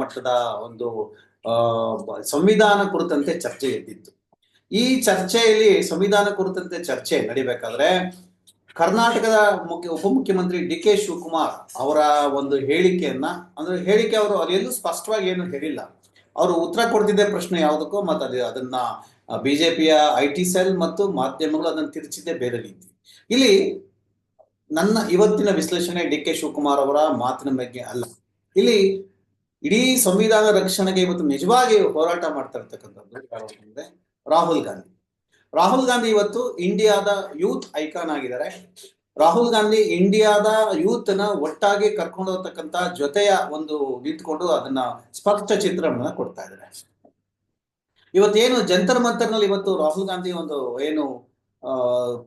ಮಟ್ಟದ ಒಂದು ಸಂವಿಧಾನ ಕುರಿತಂತೆ ಚರ್ಚೆ ಎದ್ದಿತ್ತು. ಈ ಚರ್ಚೆಯಲ್ಲಿ ಸಂವಿಧಾನ ಕುರಿತಂತೆ ಚರ್ಚೆ ನಡಿಬೇಕಾದ್ರೆ ಕರ್ನಾಟಕದ ಮುಖ್ಯ, ಉಪಮುಖ್ಯಮಂತ್ರಿ ಡಿ ಕೆ ಶಿವಕುಮಾರ್ ಅವರ ಒಂದು ಹೇಳಿಕೆಯನ್ನ, ಅಂದ್ರೆ ಹೇಳಿಕೆ ಅವರು ಅದೆಲ್ಲೂ ಸ್ಪಷ್ಟವಾಗಿ ಏನು ಹೇಳಿಲ್ಲ. ಅವರು ಉತ್ತರ ಕೊಡ್ತಿದ್ದೆ ಪ್ರಶ್ನೆ ಯಾವುದಕ್ಕೋ ಮತ್ತೆ ಅದು ಅದನ್ನ ಬಿಜೆಪಿಯ ಐ ಟಿ ಸೆಲ್ ಮತ್ತು ಮಾಧ್ಯಮಗಳು ಅದನ್ನು ತಿರುಚಿದ್ದೆ ಬೇರೆ ರೀತಿ. ಇಲ್ಲಿ ನನ್ನ ಇವತ್ತಿನ ವಿಶ್ಲೇಷಣೆ ಡಿ ಕೆ ಶಿವಕುಮಾರ್ ಅವರ ಮಾತಿನ ಬಗ್ಗೆ ಅಲ್ಲ. ಇಲ್ಲಿ ಇಡೀ ಸಂವಿಧಾನ ರಕ್ಷಣೆಗೆ ಇವತ್ತು ನಿಜವಾಗಿ ಹೋರಾಟ ಮಾಡ್ತಾ ಇರ್ತಕ್ಕಂಥದ್ದು ರಾಹುಲ್ ಗಾಂಧಿ. ರಾಹುಲ್ ಗಾಂಧಿ ಇವತ್ತು ಇಂಡಿಯಾದ ಯೂತ್ ಐಕಾನ್ ಆಗಿದ್ದಾರೆ. ರಾಹುಲ್ ಗಾಂಧಿ ಇಂಡಿಯಾದ ಯೂತ್ನ ಒಟ್ಟಾಗಿ ಕರ್ಕೊಂಡು ಹೋಗ್ತಕ್ಕಂತ ಜೊತೆಯ ಒಂದು ನಿಂತ್ಕೊಂಡು ಅದನ್ನ ಸ್ಪಷ್ಟ ಚಿತ್ರಣವನ್ನ ಕೊಡ್ತಾ ಇದ್ದಾರೆ. ಇವತ್ತೇನು ಜಂತರ್ ಮಂತರ್ನಲ್ಲಿ ಇವತ್ತು ರಾಹುಲ್ ಗಾಂಧಿ ಒಂದು ಏನು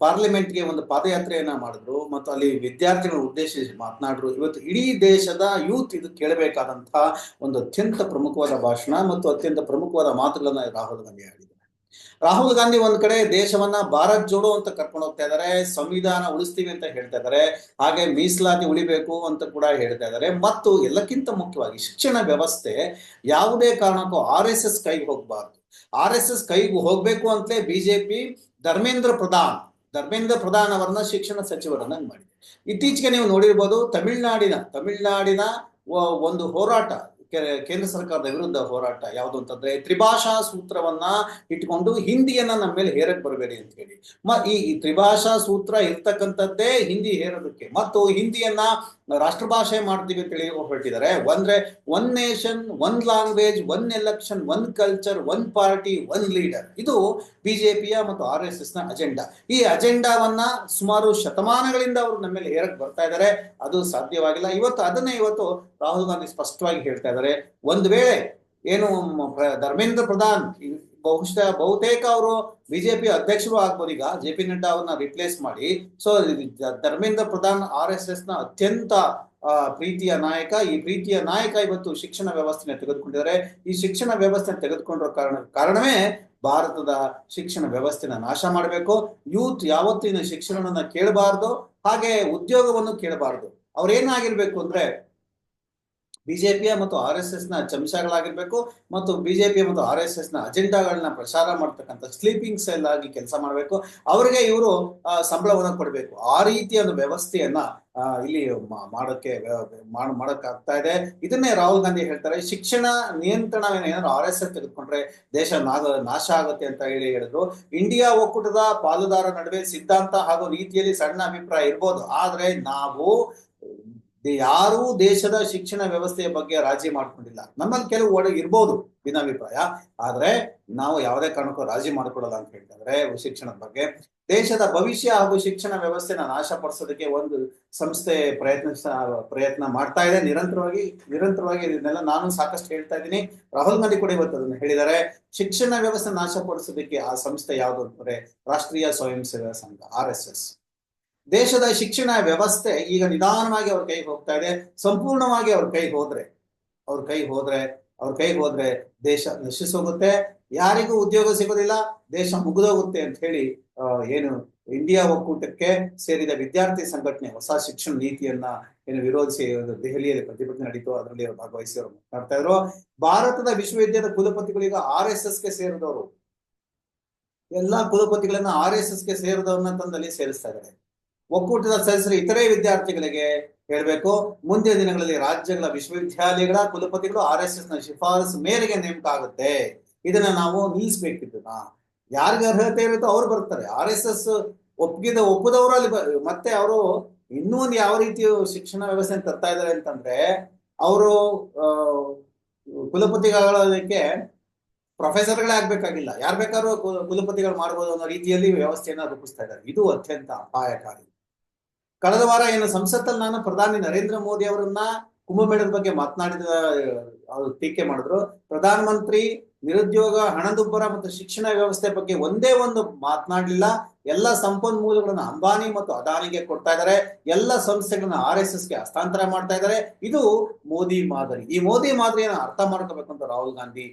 ಪಾರ್ಲಿಮೆಂಟ್ಗೆ ಒಂದು ಪಾದಯಾತ್ರೆಯನ್ನ ಮಾಡಿದ್ರು ಮತ್ತು ಅಲ್ಲಿ ವಿದ್ಯಾರ್ಥಿಗಳ ಉದ್ದೇಶಿಸಿ ಮಾತನಾಡಿದ್ರು ಇವತ್ತು ಇಡೀ ದೇಶದ ಯೂತ್ ಇದು ಕೇಳಬೇಕಾದಂತಹ ಒಂದು ಅತ್ಯಂತ ಪ್ರಮುಖವಾದ ಭಾಷಣ ಮತ್ತು ಅತ್ಯಂತ ಪ್ರಮುಖವಾದ ಮಾತುಗಳನ್ನ ರಾಹುಲ್ ಗಾಂಧಿ ಆಡಿದ್ದಾರೆ ರಾಹುಲ್ ಗಾಂಧಿ ಒಂದ್ ಕಡೆ ದೇಶವನ್ನ ಭಾರತ್ ಜೋಡೋ ಅಂತ ಕರ್ಕೊಂಡು ಹೋಗ್ತಾ ಇದ್ದಾರೆ ಸಂವಿಧಾನ ಉಳಿಸ್ತೀವಿ ಅಂತ ಹೇಳ್ತಾ ಇದ್ದಾರೆ ಹಾಗೆ ಮೀಸಲಾತಿ ಉಳಿಬೇಕು ಅಂತ ಕೂಡ ಹೇಳ್ತಾ ಇದ್ದಾರೆ ಮತ್ತು ಎಲ್ಲಕ್ಕಿಂತ ಮುಖ್ಯವಾಗಿ ಶಿಕ್ಷಣ ವ್ಯವಸ್ಥೆ ಯಾವುದೇ ಕಾರಣಕ್ಕೂ ಆರ್ ಎಸ್ ಎಸ್ ಕೈಗೆ ಹೋಗ್ಬಾರ್ದು. ಆರ್ ಎಸ್ ಎಸ್ ಕೈಗೆ ಹೋಗ್ಬೇಕು ಅಂತಲೇ ಬಿಜೆಪಿ ಧರ್ಮೇಂದ್ರ ಪ್ರಧಾನ್ ಧರ್ಮೇಂದ್ರ ಪ್ರಧಾನ್ ಅವರನ್ನ ಶಿಕ್ಷಣ ಸಚಿವರನ್ನಾಗಿ ಮಾಡಿದೆ. ಇತ್ತೀಚೆಗೆ ನೀವು ನೋಡಿರ್ಬೋದು ತಮಿಳ್ನಾಡಿನ ತಮಿಳ್ನಾಡಿನ ಒಂದು ಹೋರಾಟ ಕೇಂದ್ರ ಸರ್ಕಾರದ ವಿರುದ್ಧ ಹೋರಾಟ ಯಾವುದು ಅಂತಂದ್ರೆ ತ್ರಿಭಾಷಾ ಸೂತ್ರವನ್ನ ಇಟ್ಕೊಂಡು ಹಿಂದಿಯನ್ನ ನಮ್ಮ ಮೇಲೆ ಹೇರಕ್ ಬರಬೇಡಿ ಅಂತ ಹೇಳಿ. ಮ, ಈ ತ್ರಿಭಾಷಾ ಸೂತ್ರ ಇರ್ತಕ್ಕಂಥದ್ದೇ ಹಿಂದಿ ಹೇರೋದಕ್ಕೆ. ಮತ್ತು ಹಿಂದಿಯನ್ನ ರಾಷ್ಟ್ರಭಾಷೆ ಮಾಡ್ತೀವಿ ಅಂತ ಹೇಳಿ ಹೊರಟಿದ್ದಾರೆ ಅಂದ್ರೆ one nation one language one election one culture one party one leader ಇದು ಬಿಜೆಪಿಯ ಮತ್ತು ಆರ್ ಎಸ್ ಎಸ್ನ ಅಜೆಂಡಾ ಈ ಅಜೆಂಡಾವನ್ನ ಸುಮಾರು ಶತಮಾನಗಳಿಂದ ಅವರು ನಮ್ಮ ಮೇಲೆ ಹೇರಕ್ ಬರ್ತಾ ಇದ್ದಾರೆ. ಅದು ಸಾಧ್ಯವಾಗಿಲ್ಲ. ಇವತ್ತು ಅದನ್ನೇ ಇವತ್ತು ರಾಹುಲ್ ಗಾಂಧಿ ಸ್ಪಷ್ಟವಾಗಿ ಹೇಳ್ತಾ ಇದ್ದಾರೆ. ಒಂದು ವೇಳೆ ಏನು ಧರ್ಮೇಂದ್ರ ಪ್ರಧಾನ್ ಬಹುಶಃ ಬಹುತೇಕ ಅವರು ಬಿಜೆಪಿ ಅಧ್ಯಕ್ಷರು ಆಗ್ಬೋದು ಈಗ, ಜೆ ಪಿ ನಡ್ಡಾ ಅವ್ರನ್ನ ರಿಪ್ಲೇಸ್ ಮಾಡಿ. So Dharmendra Pradhan R S ಎಸ್ನ ಅತ್ಯಂತ ಪ್ರೀತಿಯ ನಾಯಕ. ಈ ಪ್ರೀತಿಯ ನಾಯಕ ಇವತ್ತು ಶಿಕ್ಷಣ ವ್ಯವಸ್ಥೆನ ತೆಗೆದುಕೊಂಡಿದ್ದಾರೆ. ಈ ಶಿಕ್ಷಣ ವ್ಯವಸ್ಥೆ ತೆಗೆದುಕೊಂಡಿರೋ ಕಾರಣ, ಕಾರಣವೇ ಭಾರತದ ಶಿಕ್ಷಣ ವ್ಯವಸ್ಥೆನ ನಾಶ ಮಾಡಬೇಕು. ಯೂತ್ ಯಾವತ್ತಿನ ಶಿಕ್ಷಣವನ್ನ ಕೇಳಬಾರ್ದು, ಹಾಗೆ ಉದ್ಯೋಗವನ್ನು ಕೇಳಬಾರ್ದು. ಅವ್ರೇನಾಗಿರ್ಬೇಕು ಅಂದ್ರೆ ಬಿಜೆಪಿಯ ಮತ್ತು ಆರ್ ಎಸ್ ಎಸ್ನ ಚಮಚಗಳಾಗಿರ್ಬೇಕು ಮತ್ತು ಬಿಜೆಪಿ ಮತ್ತು ಆರ್ ಎಸ್ ಎಸ್ನ ಅಜೆಂಡಾಗಳನ್ನ ಪ್ರಚಾರ ಮಾಡ್ತಕ್ಕಂಥ ಸ್ಲೀಪಿಂಗ್ ಸೆಲ್ ಆಗಿ ಕೆಲಸ ಮಾಡಬೇಕು. ಅವರಿಗೆ ಇವರು ಸಂಬಳವನ್ನು ಕೊಡಬೇಕು. ಆ ರೀತಿಯ ಒಂದು ವ್ಯವಸ್ಥೆಯನ್ನ ಇಲ್ಲಿ ಮಾಡಕ್ಕೆ ಮಾಡೋಕ್ಕೆ ಮಾಡೋಕ್ಕಾಗ್ತಾ ಇದೆ. ಇದನ್ನೇ ರಾಹುಲ್ ಗಾಂಧಿ ಹೇಳ್ತಾರೆ, ಶಿಕ್ಷಣ ನಿಯಂತ್ರಣ ಏನಾದ್ರು ಆರ್ ಎಸ್ ಎಸ್ ತೆಗೆದುಕೊಂಡ್ರೆ ದೇಶ ನಾಗ ನಾಶ ಆಗುತ್ತೆ ಅಂತ ಹೇಳಿ ಹೇಳಿದ್ರು. ಇಂಡಿಯಾ ಒಕ್ಕೂಟದ ಪಾಲುದಾರ ನಡುವೆ ಸಿದ್ಧಾಂತ ಹಾಗೂ ರೀತಿಯಲ್ಲಿ ಸಣ್ಣ ಅಭಿಪ್ರಾಯ ಇರ್ಬೋದು. ಆದ್ರೆ ನಾವು ಯಾರೂ ದೇಶದ ಶಿಕ್ಷಣ ವ್ಯವಸ್ಥೆಯ ಬಗ್ಗೆ ರಾಜಿ ಮಾಡ್ಕೊಂಡಿಲ್ಲ. ನಮ್ಮಲ್ಲಿ ಕೆಲವು ಒಳಗೆ ಇರ್ಬೋದು ಭಿನ್ನಾಭಿಪ್ರಾಯ. ಆದ್ರೆ ನಾವು ಯಾವುದೇ ಕಾರಣಕ್ಕೂ ರಾಜಿ ಮಾಡ್ಕೊಡಲ್ಲ ಅಂತ ಹೇಳ್ತಾರೆ ಶಿಕ್ಷಣದ ಬಗ್ಗೆ. ದೇಶದ ಭವಿಷ್ಯ ಹಾಗೂ ಶಿಕ್ಷಣ ವ್ಯವಸ್ಥೆನ ನಾಶಪಡಿಸೋದಕ್ಕೆ ಒಂದು ಸಂಸ್ಥೆ ಪ್ರಯತ್ನ ಪ್ರಯತ್ನ ಮಾಡ್ತಾ ಇದೆ. ನಿರಂತರವಾಗಿ ನಿರಂತರವಾಗಿ ಇದನ್ನೆಲ್ಲ ನಾನು ಸಾಕಷ್ಟು ಹೇಳ್ತಾ ಇದ್ದೀನಿ. ರಾಹುಲ್ ಗಾಂಧಿ ಕೂಡ ಇವತ್ತು ಅದನ್ನು ಹೇಳಿದ್ದಾರೆ. ಶಿಕ್ಷಣ ವ್ಯವಸ್ಥೆ ನಾಶಪಡಿಸೋದಕ್ಕೆ ಆ ಸಂಸ್ಥೆ ಯಾವುದು ಅಂತಂದ್ರೆ ರಾಷ್ಟ್ರೀಯ ಸ್ವಯಂ ಸೇವಾ ಸಂಘ, ಆರ್ ಎಸ್ ಎಸ್. ದೇಶದ ಶಿಕ್ಷಣ ವ್ಯವಸ್ಥೆ ಈಗ ನಿಧಾನವಾಗಿ ಅವ್ರ ಕೈಗೆ ಹೋಗ್ತಾ ಇದೆ. ಸಂಪೂರ್ಣವಾಗಿ ಅವ್ರ ಕೈಗೆ ಹೋದ್ರೆ, ಅವ್ರ ಕೈಗೆ ಹೋದ್ರೆ, ಅವ್ರ ಕೈಗೆ ಹೋದ್ರೆ ದೇಶ ನಶಿಸೋಗುತ್ತೆ. ಯಾರಿಗೂ ಉದ್ಯೋಗ ಸಿಗೋದಿಲ್ಲ, ದೇಶ ಮುಗಿದೋಗುತ್ತೆ ಅಂತ ಹೇಳಿ ಏನು ಇಂಡಿಯಾ ಒಕ್ಕೂಟಕ್ಕೆ ಸೇರಿದ ವಿದ್ಯಾರ್ಥಿ ಸಂಘಟನೆ ಹೊಸ ಶಿಕ್ಷಣ ನೀತಿಯನ್ನ ಏನು ವಿರೋಧಿಸಿ ದೆಹಲಿಯಲ್ಲಿ ಪ್ರತಿಭಟನೆ ನಡೀತು. ಅದರಲ್ಲಿ ಅವರು ಭಾಗವಹಿಸಿ ಅವರು ಮಾತನಾಡ್ತಾ ಇದ್ರು. ಭಾರತದ ವಿಶ್ವವಿದ್ಯಾಲಯದ ಕುಲಪತಿಗಳೀಗ ಆರ್ ಎಸ್ಗೆ ಸೇರಿದವರು. ಎಲ್ಲಾ ಕುಲಪತಿಗಳನ್ನ ಆರ್ ಎಸ್ ಎಸ್ಗೆ ಸೇರಿದವ್ರನ್ನ ತಂದಲ್ಲಿ ಸೇರಿಸ್ತಾ ಇದ್ದಾರೆ. ಒಕ್ಕೂಟದ ಸದಸ್ಯರು ಇತರೆ ವಿದ್ಯಾರ್ಥಿಗಳಿಗೆ ಹೇಳಬೇಕು. ಮುಂದಿನ ದಿನಗಳಲ್ಲಿ ರಾಜ್ಯಗಳ ವಿಶ್ವವಿದ್ಯಾಲಯಗಳ ಕುಲಪತಿಗಳು ಆರ್ ಎಸ್ ಎಸ್ನ ಶಿಫಾರಸು ಮೇರೆಗೆ ನೇಮಕ ಆಗುತ್ತೆ ಇದನ್ನ ನಾವು ನಿಲ್ಲಿಸ್ಬೇಕಿದ್ದನ್ನ ಯಾರಿಗೆ ಅರ್ಹತೆ ಇರುತ್ತೋ ಅವ್ರು ಬರ್ತಾರೆ. ಆರ್ ಎಸ್ ಎಸ್ ಒಪ್ಪಿದ ಒಪ್ಪದವರು ಅಲ್ಲಿ ಮತ್ತೆ ಅವರು ಇನ್ನೂ ಒಂದು ಯಾವ ರೀತಿ ಶಿಕ್ಷಣ ವ್ಯವಸ್ಥೆ ತರ್ತಾ ಇದ್ದಾರೆ ಅಂತಂದ್ರೆ, ಅವರು ಕುಲಪತಿಗಳಕ್ಕೆ ಪ್ರೊಫೆಸರ್ಗಳೇ ಆಗ್ಬೇಕಾಗಿಲ್ಲ. ಯಾರು ಬೇಕಾದ್ರೂ ಕುಲಪತಿಗಳು ಮಾಡ್ಬೋದು ಅನ್ನೋ ರೀತಿಯಲ್ಲಿ ವ್ಯವಸ್ಥೆಯನ್ನ ರೂಪಿಸ್ತಾ ಇದ್ದಾರೆ. ಇದು ಅತ್ಯಂತ ಅಪಾಯಕಾರಿ. ಕಳೆದ ವಾರ ಏನು ಸಂಸತ್ತಲ್ಲಿ ನಾನು ಪ್ರಧಾನಿ ನರೇಂದ್ರ ಮೋದಿ ಅವರನ್ನ ಕುಂಭಮೇಳದ ಬಗ್ಗೆ ಮಾತನಾಡಿದ ಅವರು ಟೀಕೆ ಮಾಡಿದ್ರು. ಪ್ರಧಾನ ಮಂತ್ರಿ ನಿರುದ್ಯೋಗ, ಹಣದುಬ್ಬರ ಮತ್ತು ಶಿಕ್ಷಣ ವ್ಯವಸ್ಥೆ ಬಗ್ಗೆ ಒಂದೇ ಒಂದು ಮಾತನಾಡಲಿಲ್ಲ. ಎಲ್ಲ ಸಂಪನ್ಮೂಲಗಳನ್ನ ಅಂಬಾನಿ ಮತ್ತು ಅದಾನಿಗೆ ಕೊಡ್ತಾ ಇದ್ದಾರೆ. ಎಲ್ಲ ಸಂಸ್ಥೆಗಳನ್ನ ಆರ್ ಎಸ್ ಎಸ್ಗೆ ಹಸ್ತಾಂತರ ಮಾಡ್ತಾ ಇದ್ದಾರೆ. ಇದು ಮೋದಿ ಮಾದರಿ. ಈ ಮೋದಿ ಮಾದರಿಯನ್ನು ಅರ್ಥ ಮಾಡ್ಕೋಬೇಕಂತ ರಾಹುಲ್ ಗಾಂಧಿ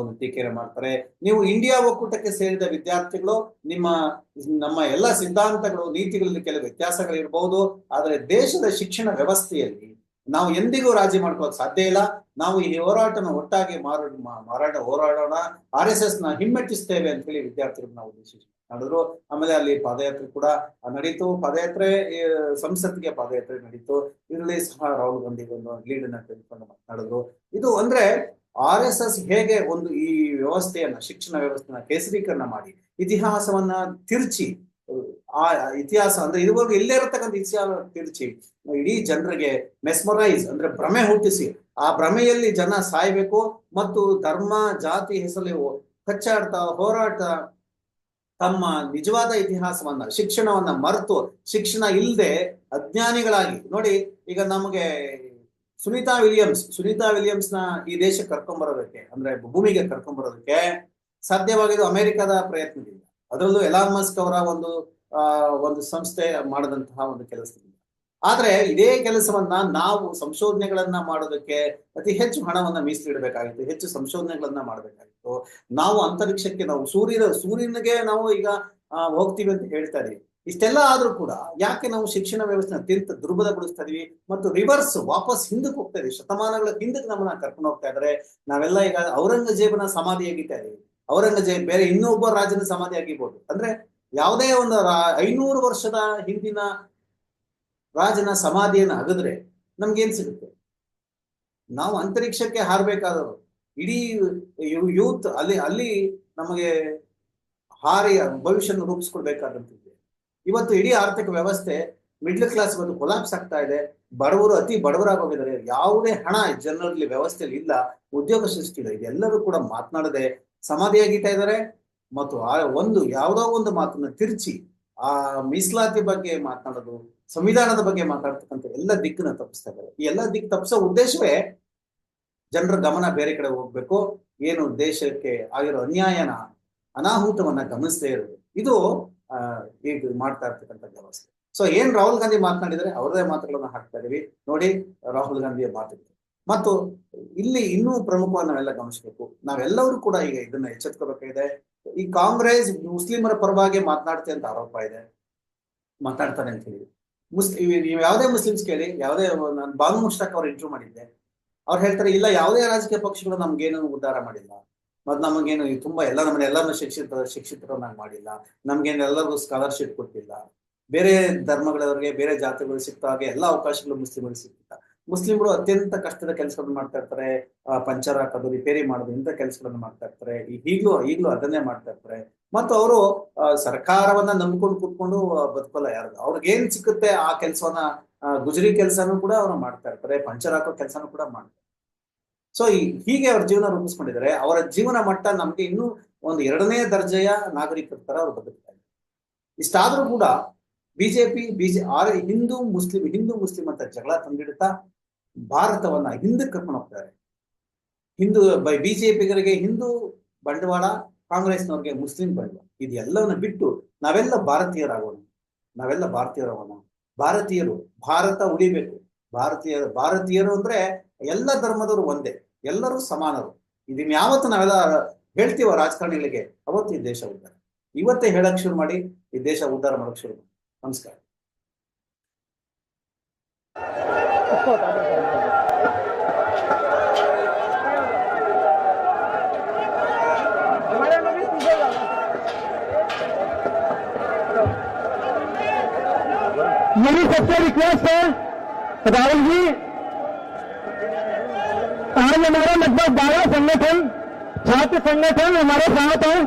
ಒಂದು ಟೀಕೆ ಮಾಡ್ತಾರೆ. ನೀವು ಇಂಡಿಯಾ ಒಕ್ಕೂಟಕ್ಕೆ ಸೇರಿದ ವಿದ್ಯಾರ್ಥಿಗಳು, ನಿಮ್ಮ, ನಮ್ಮ ಎಲ್ಲ ಸಿದ್ಧಾಂತಗಳು, ನೀತಿಗಳಲ್ಲಿ ಕೆಲವು ವ್ಯತ್ಯಾಸಗಳು ಇರಬಹುದು ಆದರೆ ದೇಶದ ಶಿಕ್ಷಣ ವ್ಯವಸ್ಥೆಯಲ್ಲಿ ನಾವು ಎಂದಿಗೂ ರಾಜಿ ಮಾಡ್ಕೋಕ್ ಸಾಧ್ಯ ಇಲ್ಲ. ನಾವು ಈ ಹೋರಾಟನ ಒಟ್ಟಾಗಿ ಮಾರ, ಮಾ- ಮಾರಾಟ ಹೋರಾಡೋಣ. ಆರ್ ಎಸ್ ಎಸ್ನ ಹಿಮ್ಮೆಟ್ಟಿಸ್ತೇವೆ ಅಂತ ಹೇಳಿ ವಿದ್ಯಾರ್ಥಿಗಳು ನಾವು ಉದ್ದೇಶಿಸಿ ನಡೆದ್ರು ಆಮೇಲೆ ಅಲ್ಲಿ ಪಾದಯಾತ್ರೆ ಕೂಡ ನಡೀತು. ಪಾದಯಾತ್ರೆ ಸಂಸತ್ಗೆ ಪಾದಯಾತ್ರೆ ನಡೀತು. ಇದರಲ್ಲಿ ಸಹ ರಾಹುಲ್ ಗಾಂಧಿ ಒಂದು ಲೀಡ್ ಅನ್ನ ತೆಗೆದುಕೊಂಡು ಮಾತನಾಡಿದ್ರು. ಇದು ಅಂದ್ರೆ ಆರ್ ಎಸ್ ಎಸ್ ಹೇಗೆ ಒಂದು ಈ ವ್ಯವಸ್ಥೆಯನ್ನ, ಶಿಕ್ಷಣ ವ್ಯವಸ್ಥೆನ ಕೇಸರೀಕರಣ ಮಾಡಿ ಇತಿಹಾಸವನ್ನ ತಿರುಚಿ ಆ ಇತಿಹಾಸ ಅಂದ್ರೆ ಇದುವರೆಗೂ ಇಲ್ಲೇ ಇರತಕ್ಕಂಥ ಇತಿಹಾಸ ತಿರುಚಿ ಇಡೀ ಜನರಿಗೆ ಮೆಸ್ಮರೈಸ್ ಅಂದ್ರೆ ಭ್ರಮೆ ಹುಟ್ಟಿಸಿ, ಆ ಭ್ರಮೆಯಲ್ಲಿ ಜನ ಸಾಯ್ಬೇಕು ಮತ್ತು ಧರ್ಮ, ಜಾತಿ ಹೆಸರು ಕಚ್ಚಾಡ್ತಾ ಹೋರಾಟ ತಮ್ಮ ನಿಜವಾದ ಇತಿಹಾಸವನ್ನ, ಶಿಕ್ಷಣವನ್ನ ಮರೆತು, ಶಿಕ್ಷಣ ಇಲ್ಲದೆ ಅಜ್ಞಾನಿಗಳಾಗಿ, ನೋಡಿ ಈಗ ನಮಗೆ ಸುನೀತಾ ವಿಲಿಯಮ್ಸ್ ಸುನೀತಾ ವಿಲಿಯಮ್ಸ್ನ ಈ ದೇಶಕ್ಕೆ ಕರ್ಕೊಂಡ್ಬರೋದಕ್ಕೆ ಅಂದ್ರೆ ಭೂಮಿಗೆ ಕರ್ಕೊಂಡ್ಬರೋದಕ್ಕೆ ಸಾಧ್ಯವಾಗಿದ್ದು ಅಮೆರಿಕದ ಪ್ರಯತ್ನದಿಂದ. ಅದರಲ್ಲೂ ಎಲಾನ್ ಮಸ್ಕ್ ಅವರ ಒಂದು ಒಂದು ಸಂಸ್ಥೆ ಮಾಡದಂತಹ ಒಂದು ಕೆಲಸದಿಂದ ಆದ್ರೆ ಇದೇ ಕೆಲಸವನ್ನ ನಾವು ಸಂಶೋಧನೆಗಳನ್ನ ಮಾಡೋದಕ್ಕೆ ಅತಿ ಹೆಚ್ಚು ಹಣವನ್ನ ಮೀಸಲಿಡಬೇಕಾಗಿತ್ತು, ಹೆಚ್ಚು ಸಂಶೋಧನೆಗಳನ್ನ ಮಾಡಬೇಕಾಗಿತ್ತು. ನಾವು ಅಂತರಿಕ್ಷಕ್ಕೆ ನಾವು ಸೂರ್ಯನ, ಸೂರ್ಯನಿಗೆ ನಾವು ಈಗ ಹೋಗ್ತೀವಿ ಅಂತ ಹೇಳ್ತಾ ಇದೀವಿ. ಇಷ್ಟೆಲ್ಲ ಆದ್ರೂ ಕೂಡ ಯಾಕೆ ನಾವು ಶಿಕ್ಷಣ ವ್ಯವಸ್ಥೆ ಅತ್ಯಂತ ದುರ್ಬಲಗೊಳಿಸ್ತಾ ಇದೀವಿ ಮತ್ತು ರಿವರ್ಸ್ ವಾಪಸ್ ಹಿಂದಕ್ಕೆ ಹೋಗ್ತಾ ಇದೀವಿ, ಶತಮಾನಗಳ ಹಿಂದಕ್ಕೆ ನಮ್ಮನ್ನ ಕರ್ಕೊಂಡು ಹೋಗ್ತಾ ಇದ್ರೆ. ನಾವೆಲ್ಲ ಈಗ ಔರಂಗಜೇಬನ ಸಮಾಧಿ ಆಗಿತಾ ಇದೀವಿ. ಔರಂಗಜೇಬ್ ಬೇರೆ ಇನ್ನೊಬ್ಬ ರಾಜನ ಸಮಾಧಿ ಆಗಿರ್ಬೋದು. ಅಂದ್ರೆ ಯಾವುದೇ ಒಂದು ಐನೂರು ವರ್ಷದ ಹಿಂದಿನ ರಾಜನ ಸಮಾಧಿಯನ್ನು ಅಗದ್ರೆ ನಮ್ಗೇನ್ ಸಿಗುತ್ತೆ? ನಾವು ಅಂತರಿಕ್ಷಕ್ಕೆ ಹಾರಬೇಕಾದವರು. ಇಡೀ ಯೂತ್ ಅಲ್ಲಿ ಅಲ್ಲಿ ನಮಗೆ ಹಾರಿ ಭವಿಷ್ಯನ ರೂಪಿಸ್ಕೊಡ್ಬೇಕಾದಂಥದ್ದು ಇವತ್ತು ಇಡೀ ಆರ್ಥಿಕ ವ್ಯವಸ್ಥೆ ಮಿಡ್ಲ್ ಕ್ಲಾಸ್ ಬಂದು ಕೊಲಾಪ್ಸ್ ಆಗ್ತಾ ಇದೆ. ಬಡವರು ಅತಿ ಬಡವರಾಗಿ ಹೋಗಿದ್ದಾರೆ ಯಾವುದೇ ಹಣ ಜನರಲ್ಲಿ ವ್ಯವಸ್ಥೆಯಲ್ಲಿ ಇಲ್ಲ. ಉದ್ಯೋಗ ಸೃಷ್ಟಿ ಇಲ್ಲ. ಇದೆಲ್ಲರೂ ಕೂಡ ಮಾತನಾಡದೆ ಸಮಾಧಿಯಾಗಿತ್ತಾ ಇದ್ದಾರೆ. ಮತ್ತು ಆ ಒಂದು ಯಾವುದೋ ಒಂದು ಮಾತನ್ನ ತಿರುಚಿ ಆ ಮೀಸಲಾತಿ ಬಗ್ಗೆ ಮಾತನಾಡೋದು, ಸಂವಿಧಾನದ ಬಗ್ಗೆ ಮಾತಾಡ್ತಕ್ಕಂಥ ಎಲ್ಲ ದಿಕ್ಕನ್ನ ತಪ್ಪಿಸ್ತಾ ಇದ್ದಾರೆ. ಈ ಎಲ್ಲ ದಿಕ್ಕು ತಪ್ಪಿಸೋ ಉದ್ದೇಶವೇ ಜನರ ಗಮನ ಬೇರೆ ಕಡೆ ಹೋಗ್ಬೇಕು. ಏನು ದೇಶಕ್ಕೆ ಆಗಿರೋ ಅನ್ಯಾಯನ ಅನಾಹುತವನ್ನ ಗಮನಿಸದೇ ಇರೋದು. ಇದು ಈಗ ಮಾಡ್ತಾ ಇರ್ತಕ್ಕಂಥ ವ್ಯವಸ್ಥೆ. ಸೊ ಏನ್ ರಾಹುಲ್ ಗಾಂಧಿ ಮಾತನಾಡಿದರೆ ಅವರದೇ ಮಾತುಗಳನ್ನ ಹಾಕ್ತಾ ಇದೀವಿ. ನೋಡಿ, ರಾಹುಲ್ ಗಾಂಧಿಯ ಮಾತುಗಳು ಮತ್ತು ಇಲ್ಲಿ ಇನ್ನೂ ಪ್ರಮುಖವಾಗಿ ನಾವೆಲ್ಲ ಗಮನಿಸಬೇಕು. ನಾವೆಲ್ಲರೂ ಕೂಡ ಈಗ ಇದನ್ನ ಎಚ್ಚೆತ್ಕೋಬೇಕಾಗಿದೆ ಈ ಕಾಂಗ್ರೆಸ್ ಮುಸ್ಲಿಮರ ಪರವಾಗಿ ಮಾತನಾಡ್ತೆ ಅಂತ ಆರೋಪ ಇದೆ. ಮಾತಾಡ್ತಾರೆ ಅಂತ ಹೇಳಿ. ಮುಸ್ಲಿ ನೀವು ಯಾವುದೇ ಮುಸ್ಲಿಮ್ಸ್ ಕೇಳಿ, ಯಾವುದೇ ನಾನು ಬಾನು ಮುಷ್ತಾಕ್ ಅವ್ರು ಇಂಟರ್ವ್ಯೂ ಮಾಡಿದ್ದೆ. ಅವ್ರು ಹೇಳ್ತಾರೆ, ಇಲ್ಲ, ಯಾವುದೇ ರಾಜಕೀಯ ಪಕ್ಷಗಳು ನಮ್ಗೇನು ಉದ್ಧಾರ ಮಾಡಿಲ್ಲ. ಮತ್ ನಮಗೇನು ತುಂಬಾ ಎಲ್ಲ ನಮ್ಮನ್ನ ಎಲ್ಲರನ್ನ ಶಿಕ್ಷಿತ ಶಿಕ್ಷಿತರನ್ನಾಗಿ ಮಾಡಿಲ್ಲ. ನಮ್ಗೇನು ಎಲ್ಲರಿಗೂ ಸ್ಕಾಲರ್ಶಿಪ್ ಕೊಟ್ಟಿಲ್ಲ. ಬೇರೆ ಧರ್ಮಗಳವರಿಗೆ, ಬೇರೆ ಜಾತಿಗಳು ಸಿಗ್ತಾ ಹಾಗೆ ಎಲ್ಲ ಅವಕಾಶಗಳು ಮುಸ್ಲಿಮರಿಗೆ ಸಿಗ್ತಿಲ್ಲ ಮುಸ್ಲಿಮರು ಅತ್ಯಂತ ಕಷ್ಟದ ಕೆಲಸಗಳನ್ನು ಮಾಡ್ತಾ ಇರ್ತಾರೆ. ಪಂಚರ್ ಹಾಕೋದು ರಿಪೇರಿ ಮಾಡೋದು, ಇಂಥ ಕೆಲಸಗಳನ್ನು ಮಾಡ್ತಾ ಇರ್ತಾರೆ. ಈಗಲೂ ಈಗಲೂ ಅದನ್ನೇ ಮಾಡ್ತಾ ಇರ್ತಾರೆ. ಮತ್ತು ಅವರು ಸರ್ಕಾರವನ್ನ ನಂಬ್ಕೊಂಡು ಕೂತ್ಕೊಂಡು ಬದುಕಲ್ಲ ಯಾರು ಅವ್ರಿಗೆ ಏನ್ ಸಿಕ್ಕುತ್ತೆ ಆ ಕೆಲಸವನ್ನ ಗುಜರಿ ಕೆಲಸನೂ ಕೂಡ ಅವ್ರು ಮಾಡ್ತಾ ಇರ್ತಾರೆ. ಪಂಚರ್ ಹಾಕೋ ಕೆಲಸನೂ ಕೂಡ ಮಾಡ್ತಾರೆ. ಸೊ ಹೀಗೆ ಅವ್ರ ಜೀವನ ರೂಪಿಸ್ಕೊಂಡಿದ್ದಾರೆ. ಅವರ ಜೀವನ ಮಟ್ಟ ನಮ್ಗೆ ಇನ್ನೂ ಒಂದು ಎರಡನೇ ದರ್ಜೆಯ ನಾಗರಿಕರ ತರ ಅವ್ರು ಬದುಕ್ತಾರೆ ಇಷ್ಟಾದ್ರೂ ಕೂಡ BJP, BJ, R Hindu Muslim Hindu Muslim ಅಂತ ಜಗಳ ತಂದಿಡ್ತಾ ಭಾರತವನ್ನ ಹಿಂದಕ್ಕೆ ಕರ್ಕೊಂಡು ಹೋಗ್ತಾರೆ. ಹಿಂದೂ ಬೈ ಬಿಜೆಪಿಗರಿಗೆ ಹಿಂದೂ ಬಂಡವಾಳ, ಕಾಂಗ್ರೆಸ್ನವ್ರಿಗೆ ಮುಸ್ಲಿಂ ಬಂಡವಾಳ. ಇದೆಲ್ಲವನ್ನ ಬಿಟ್ಟು ನಾವೆಲ್ಲ ಭಾರತೀಯರಾಗೋಣ. ನಾವೆಲ್ಲ ಭಾರತೀಯರಾಗೋಣ ಭಾರತೀಯರು ಭಾರತ ಉಳಿಬೇಕು. ಭಾರತೀಯ, ಭಾರತೀಯರು ಅಂದ್ರೆ ಎಲ್ಲ ಧರ್ಮದವರು ಒಂದೇ. ಎಲ್ಲರೂ ಸಮಾನರು. ಇದನ್ನ ಯಾವತ್ತು ನಾವೆಲ್ಲ ಹೇಳ್ತೀವೋ ರಾಜಕಾರಣಿಗಳಿಗೆ, ಅವತ್ತು ಈ ದೇಶ ಉದ್ಧಾರ. ಇವತ್ತೇ ಹೇಳಕ್ ಶುರು ಮಾಡಿ, ಈ ದೇಶ ಉದ್ಧಾರ ಮಾಡಕ್ ಶುರು ಮಾಡಿ. नमस्कार। मेरी सबसे रिक्वेस्ट है, राहुल जी, आज हमारे लगभग बारह संगठन छात्र संगठन हमारे साथ हैं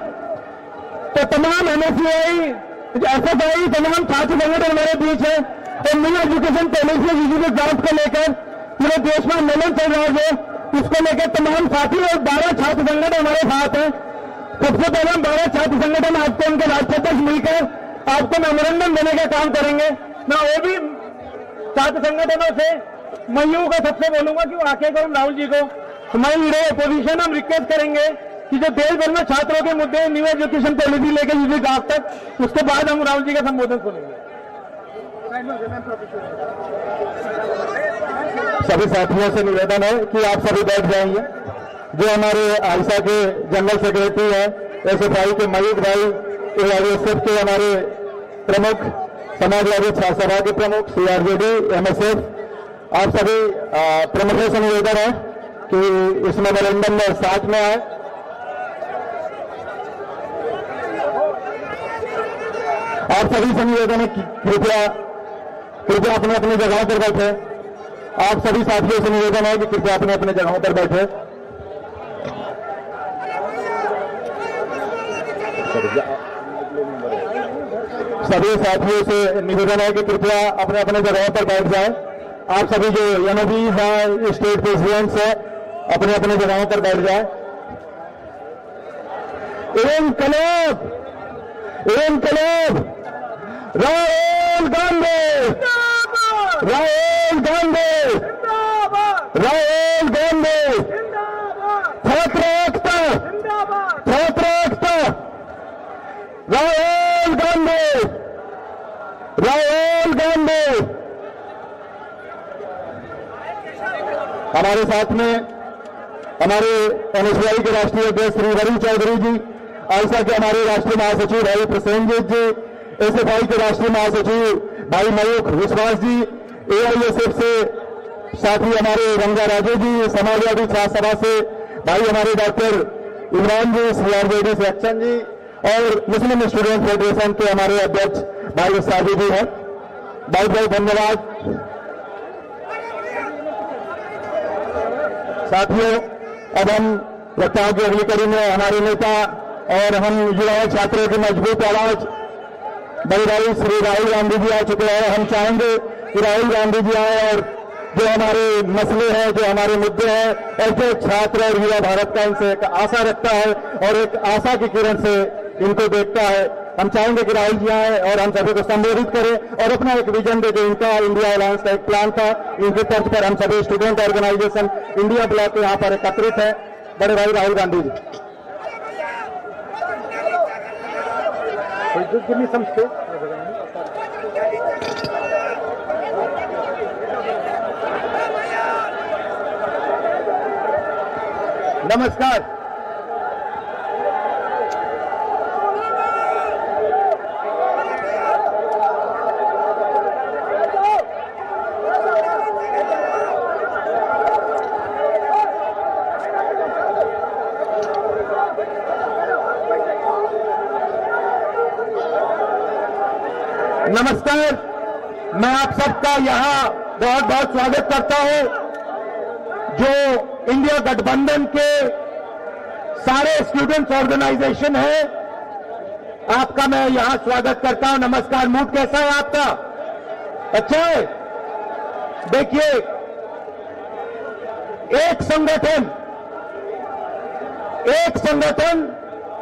तो तमाम एमएसयूआई एस एफ़ आई तमाम छात्र संगठन हमारे बीच है, और new education policy digital draft को लेकर, पूरे देश में आंदोलन चल रहा है उसको लेकर तमाम साथी और बारह छात्र संगठन हमारे साथ हैं। सबसे पहले हम बारह छात्र संगठन, आपको उनके राष्ट्राध्यक्ष मिलकर, आपको मेमोरेंडम देने का काम करेंगे। मैं वो भी छात्र संगठनों से मैं यूँ का सबसे बोलूँगा कि वो आके करूँ, राहुल जी को। हमारी लीडर अपोजिशन हम रिक्वेस्ट करेंगे कि जो देश भर में छात्रों के मुद्दे न्यू एजुकेशन पॉलिसी लेके यूपी आज तक, उसके बाद हम राहुल जी का संबोधन सुनेंगे। सभी साथियों से निवेदन है कि आप सभी बैठ जाएँगे जो हमारे आयसा के जनरल सेक्रेटरी हैं एस एफ़ आई के मयूर भाई एआईएसएफ के हमारे प्रमुख समाजवादी छात्र सभा के प्रमुख सीआरजेडी एमएसएफ आप सभी प्रमुखों से निवेदन है कि इस मेमोरेंडम में साथ में आए। आप सभी से निवेदन है कृपया कृपया अपने अपने जगहों पर बैठे। आप सभी साथियों से निवेदन है कि कृपया अपने अपने जगहों पर बैठे। सभी साथियों से निवेदन है कि कृपया अपने अपने जगहों पर बैठ जाएँ। आप सभी जो एमओबीज हैं स्टेट प्रेसिडेंट्स हैं, अपने अपने जगहों पर बैठ जाएँ। इनकलाब इनकलाब राहुल गांधी। राहुल गांधी। राहुल गांधी। छात्र एकता छात्र एकता राहुल गांधी। राहुल गांधी। हमारे साथ में हमारे एनएसआई के राष्ट्रीय अध्यक्ष श्री वरुण चौधरी जी आयसा के हमारे राष्ट्रीय महासचिव भाई प्रसेनजीत जी एसएफआई के राष्ट्रीय महासचिव भाई मयूख विश्वास जी, एआईएसएफ से साथी हमारे रंगा राजू जी, समाजवादी छात्र सभा से भाई हमारे डॉक्टर इमरान जी सीआरजेडी अक्षन जी और मुस्लिम स्टूडेंट फेडरेशन के हमारे अध्यक्ष भाई साजू जी हैं। बहुत बहुत धन्यवाद। साथियों, अब हम वक्ताओं की अगली कड़ी में हमारे नेता और हम युवा छात्रों की मज़बूत आवाज़ बड़े भाई श्री राहुल गांधी जी आ चुके हैं। हम चाहेंगे कि राहुल गांधी जी आए और जो हमारे मसले हैं, जो हमारे मुद्दे हैं और जो छात्र और युवा भारत का इनसे एक आशा रखता है और एक आशा की किरण से इनको देखता है। हम चाहेंगे कि राहुल जी आए और हम सभी को संबोधित करें और अपना एक विजन दे जो इनका, इंडिया अलायंस का एक प्लान था। इनके तर्ज पर हम सभी स्टूडेंट ऑर्गेनाइजेशन इंडिया ब्लॉक यहाँ पर एकत्रित है। बड़े भाई Rahul Gandhi ji. Give me some space. नमस्कार नमस्कार, मैं आप सबका यहाँ बहुत बहुत स्वागत करता हूँ, जो इंडिया गठबंधन के सारे स्टूडेंट्स ऑर्गेनाइजेशन है। आपका मैं यहाँ स्वागत करता हूँ। नमस्कार, मूड कैसा है आपका? अच्छा है? देखिए, एक संगठन एक संगठन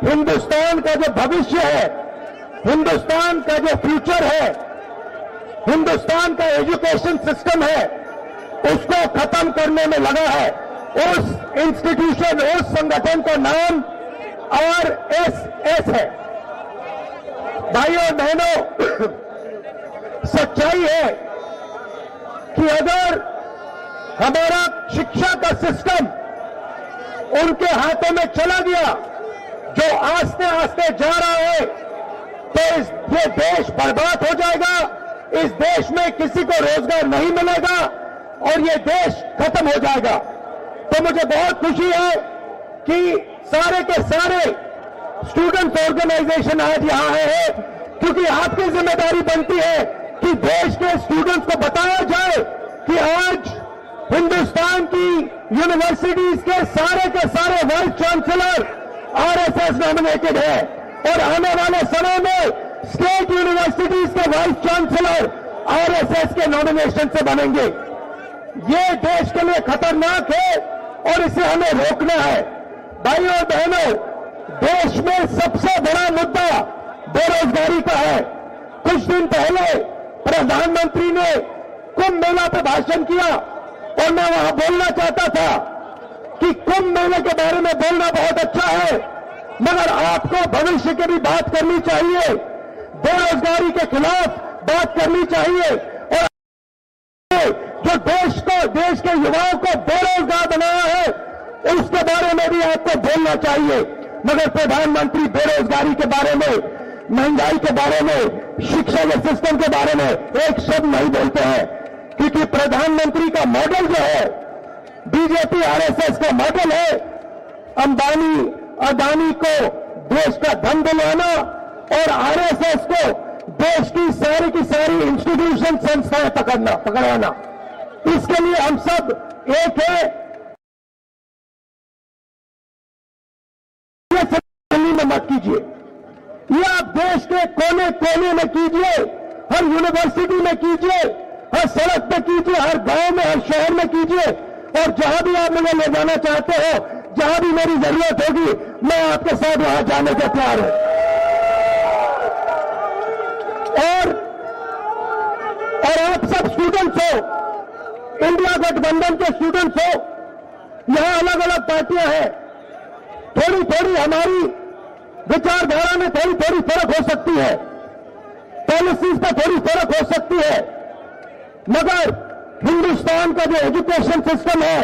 हिंदुस्तान का जो भविष्य है हिंदुस्तान का जो फ्यूचर है, हिंदुस्तान का एजुकेशन सिस्टम है, उसको खत्म करने में लगा है। उस इंस्टीट्यूशन, उस संगठन का नाम आर एस एस है। भाइयों बहनों, सच्चाई है कि अगर हमारा शिक्षा का सिस्टम उनके हाथों में चला गया, जो आस्ते आस्ते जा रहा है इस ये देश बर्बाद हो जाएगा। इस देश में किसी को रोज़गार नहीं मिलेगा और ये देश खत्म हो जाएगा। तो मुझे बहुत खुशी है कि सारे के सारे स्टूडेंट्स ऑर्गेनाइजेशन आज यहाँ हैं, क्योंकि आपकी ज़िम्मेदारी बनती है कि देश के स्टूडेंट्स को बताया जाए कि आज हिंदुस्तान की यूनिवर्सिटीज के सारे के सारे वाइस चांसलर आरएसएस नॉमिनेटेड है। और आने वाले समय में स्टेट यूनिवर्सिटीज के वाइस चांसलर आरएसएस के नॉमिनेशन से बनेंगे। ये देश के लिए खतरनाक है और इसे हमें रोकना है। भाई और बहनों, देश में सबसे बड़ा मुद्दा बेरोजगारी का है। कुछ दिन पहले प्रधानमंत्री ने कुंभ मेला पर भाषण किया और मैं वहाँ बोलना चाहता था कि कुंभ मेले के बारे में बोलना बहुत अच्छा है। मगर आपको भविष्य की भी बात करनी चाहिए। बेरोजगारी के खिलाफ बात करनी चाहिए। और जो देश को, देश के युवाओं को बेरोजगार बनाया है, उसके बारे में भी आपको बोलना चाहिए। मगर प्रधानमंत्री बेरोजगारी के बारे में, महँगाई के बारे में, शिक्षा के सिस्टम के बारे में एक शब्द नहीं बोलते हैं। क्योंकि प्रधानमंत्री का मॉडल जो है बीजेपी आरएसएस का मॉडल है, अंबानी अदानी को देश का धन दिलाना और आरएसएस को देश की सारी की सारी इंस्टीट्यूशन संस्थाएँ पकड़ना, पकड़ाना। इसके लिए हम सब एक है। दिल्ली में मत कीजिए। ये आप देश के कोने कोने में कीजिए, हर यूनिवर्सिटी में कीजिए, हर सड़क पे कीजिए, हर गाँव में, हर शहर में कीजिए। और जहाँ भी आप मुझे ले जाना चाहते हो जहाँ भी मेरी ज़रूरत होगी, मैं आपके साथ वहाँ जाने को तैयार हूँ। और और आप सब स्टूडेंट्स हो इंडिया गठबंधन के स्टूडेंट्स हो, यहाँ अलग अलग पार्टियाँ हैं। थोड़ी थोड़ी हमारी विचारधारा में थोड़ी थोड़ी फ़र्क हो सकती है। पॉलिसीज़ पर थोड़ी फ़र्क हो सकती है। मगर, हिंदुस्तान का जो एजुकेशन सिस्टम है,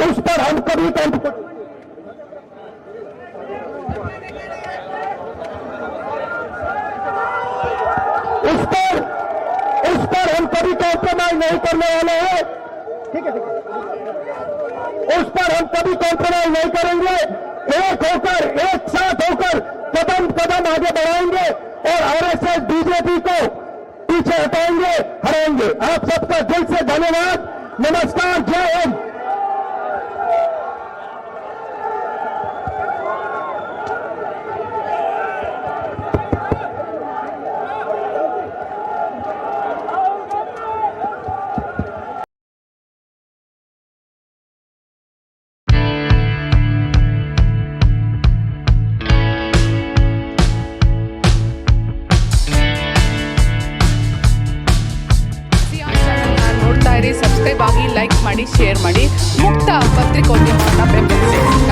उस पर हम कभी कॉम्पिटिट उस पर उस पर हम कभी कॉम्प्रोमाइज नहीं करने वाले हैं। ठीक है ठीक है। उस पर हम कभी कॉम्प्रोमाइज नहीं करेंगे। एक होकर, एक साथ होकर कदम कदम आगे बढ़ाएँगे और आरएसएस बीजेपी को पीछे हटाएँगे, हराएँगे। आप सबका दिल से धन्यवाद। नमस्कार, जय हिंद।